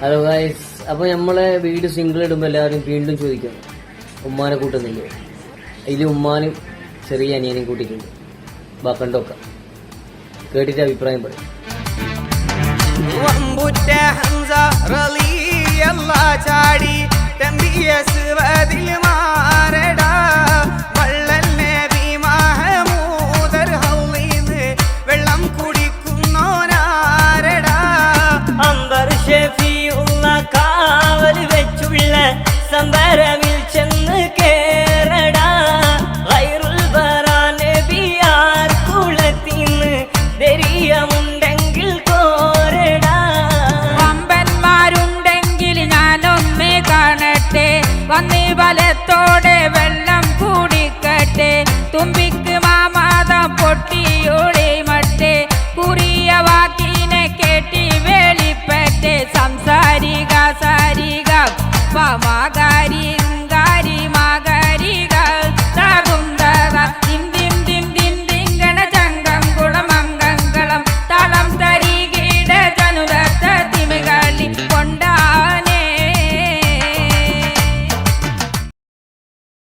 Hello guys അപ്പോൾ നമ്മളെ വീട് സിംഗിൾ ഇടുമ്പോൾ എല്ലാവരും വീണ്ടും ചോദിക്കും ഉമ്മാനെ കൂട്ടുന്നില്ലേ? ഇതിൽ ഉമ്മാനും ചെറിയ അനിയനും കൂട്ടിയിട്ടുണ്ട്. ബാക്കണ്ടൊക്കെ കേട്ടിട്ട് അഭിപ്രായം പറയും. ചാടി വെള്ളം தும்பிக்கு மாமாதம் பொட்டியோடே மட்டே புரிய வாக்கினை கேட்டி வெளிப்பட்டே சம்சாரிகா சாரிகா பமாக